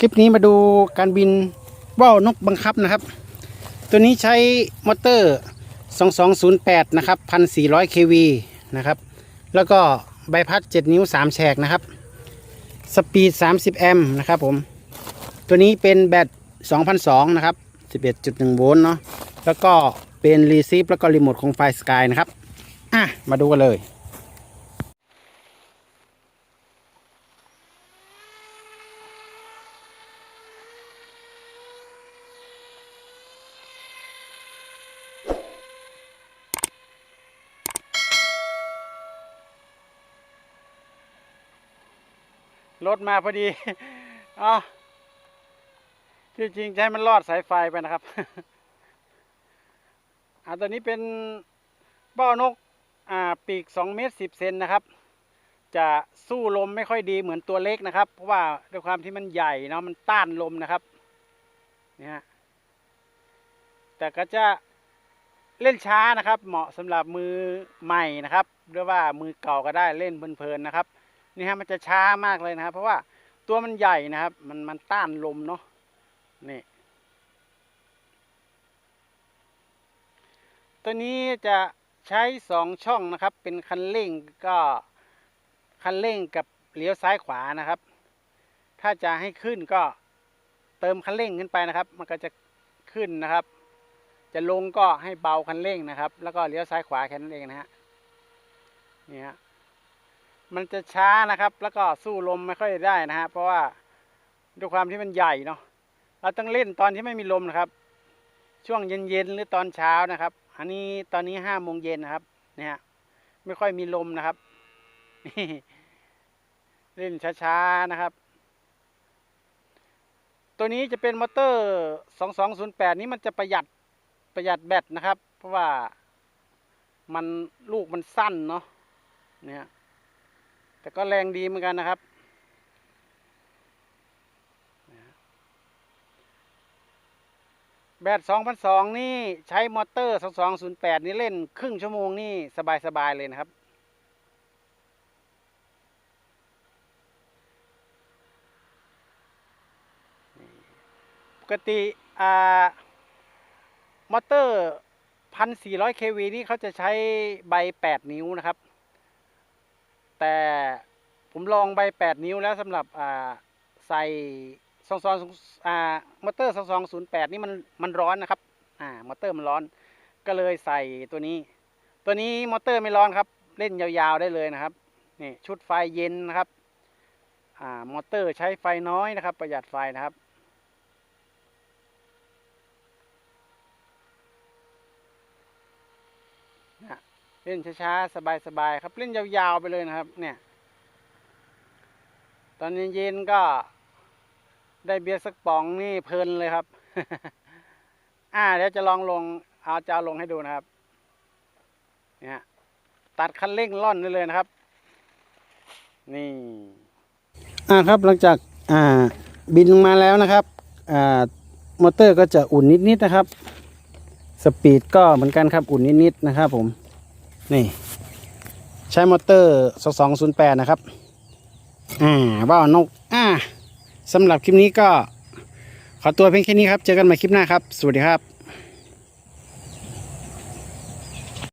คลิปนี้มาดูการบินว่าวนกบังคับนะครับ ตัวนี้ใช้มอเตอร์ 2208 นะครับ 1400 kV นะครับ แล้วก็ใบพัด 7 นิ้ว 3 แฉกนะครับ สปีด 30 แอมป์นะครับผม ตัวนี้เป็นแบต2002 นะครับ 11.1 โวลต์เนาะ แล้วก็เป็นรีซีฟแล้วก็รีโมทของไฟสกายนะครับ อะ มาดูกันเลย รถมาพอดีอ๋อที่จริงให้มันลอดสายไฟไปนะครับอ่าตัวนี้เป็นเบ้านกอ่าปีก2เมตร10เซนนะครับ จะสู้ลมไม่ค่อยดีเหมือนตัวเล็กนะครับ เพราะว่าด้วยความที่มันใหญ่เนาะมันต้านลมนะครับเนี่ยฮะแต่ก็จะเล่นช้านะครับ เหมาะสำหรับมือใหม่นะครับหรือว่ามือเก่าก็ได้เล่นเพลินๆนะครับ นี่ฮะมันจะช้ามากเลยนะครับ เพราะว่าตัวมันใหญ่นะครับ มันมันต้านลมเนาะนี่ตัวนี้จะใช้สองช่องนะครับ เป็นคันเร่งก็คันเร่งกับเลี้ยวซ้ายขวานะครับ ถ้าจะให้ขึ้นก็เติมคันเร่งขึ้นไปนะครับ มันก็จะขึ้นนะครับ จะลงก็ให้เบาคันเร่งนะครับ แล้วก็เลี้ยวซ้ายขวาแค่นั้นเองนะฮะนี่ฮะ มันจะช้านะครับ แล้วก็สู้ลมไม่ค่อยได้นะฮะเพราะว่าด้วยความที่มันใหญ่เนาะเราต้องเล่นตอนที่ไม่มีลมนะครับ ช่วงเย็นๆหรือตอนเช้านะครับ อันนี้ตอนนี้ห้าโมงเย็นนะครับ เนี่ยไม่ค่อยมีลมนะครับ เล่นช้าๆนะครับ ตัวนี้จะเป็นมอเตอร์2208นี้มันจะประหยัดประหยัดแบตนะครับ เพราะว่ามันลูกมันสั้นเนาะเนี่ย แต่ก็แรงดีเหมือนกันนะครับ แบต2002 นี่ใช้มอเตอร์ 2208 นี่เล่นครึ่งชั่วโมงนี่สบาย ๆ เลยนะครับปกติอ่ามอเตอร์ 1,400 kV นี่เขาจะใช้ใบ 8 นิ้วนะครับ แต่ผมลองใบ 8 นิ้วแล้วสำหรับใส่สองสองอ่ามอเตอร์สองสองศูนย์แปดนี่มันมันร้อนนะครับอ่ามอเตอร์มันร้อนก็เลยใส่ตัวนี้ ตัวนี้มอเตอร์ไม่ร้อนครับ เล่นยาวๆได้เลยนะครับนี่ชุดไฟเย็นนะครับอ่ามอเตอร์ใช้ไฟน้อยนะครับ ประหยัดไฟนะครับ เล่นช้าๆ สบายๆ ครับ เล่นยาวๆ ไปเลยนะครับ เนี่ย ตอนเย็นๆ ก็ได้เบียร์สักป๋องนี่เพลินเลยครับ อ่าเดี๋ยวจะลองลง เอาจะเอาลงให้ดูนะครับ เนี่ยตัดคันเร่งล่อนได้เลยนะครับ นี่ อ่าครับหลังจากอ่าบินลงมาแล้วนะครับ อ่ามอเตอร์ก็จะอุ่นนิดๆนะครับ สปีดก็เหมือนกันครับอุ่นนิดๆนะครับผม นี่ ใช้มอเตอร์ 2208 นะครับ อ่าว่าวนก อ่าสำหรับคลิปนี้ก็ ขอตัวเพียงแค่นี้ครับ เจอกันใหม่คลิปหน้าครับ สวัสดีครับ